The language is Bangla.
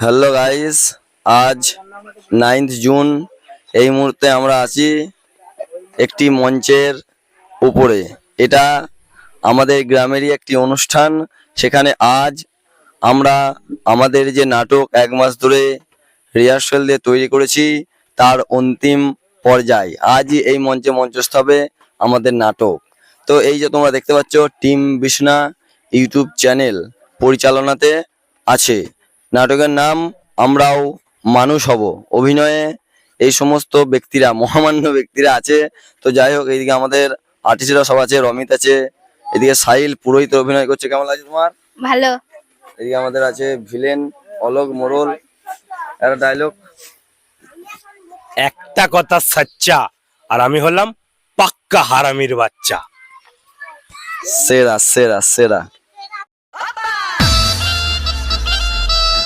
হ্যালো গাইস, আজ নাইন্থ জুন, এই মুহূর্তে আমরা আছি একটি মঞ্চের উপরে। এটা আমাদের গ্রামেরই একটি অনুষ্ঠান, সেখানে আজ আমরা আমাদের যে নাটক এক মাস ধরে রিহার্সাল দিয়ে তৈরি করেছি, তার অন্তিম পর্যায়। আজই এই মঞ্চে মঞ্চস্থ হবে আমাদের নাটক। তো এই যে তোমরা দেখতে পাচ্ছ, টিম বিষ্ণা ইউটিউব চ্যানেল পরিচালনাতে আছে। নাটকের নাম আমরাও মানুষ হব। অভিনয়ে এই সমস্ত ব্যক্তিরা মহামান্য ব্যক্তিরা আছে। তো যাই হোক এইদিকে আমাদের আর্টিস্টরা সব আছে রমিত আছে এদিকে সাহিল পুরোহিত অভিনয় করছে। কেমন লাগছে তোমার? ভালো। এদিকে আমাদের আছে ভিলেন অলোক মোরল একটা ডায়লগ একটা কথা সাচ্চা আর আমি হলাম পাক্কা হারামির বাচ্চা। সেরা সেরা সেরা।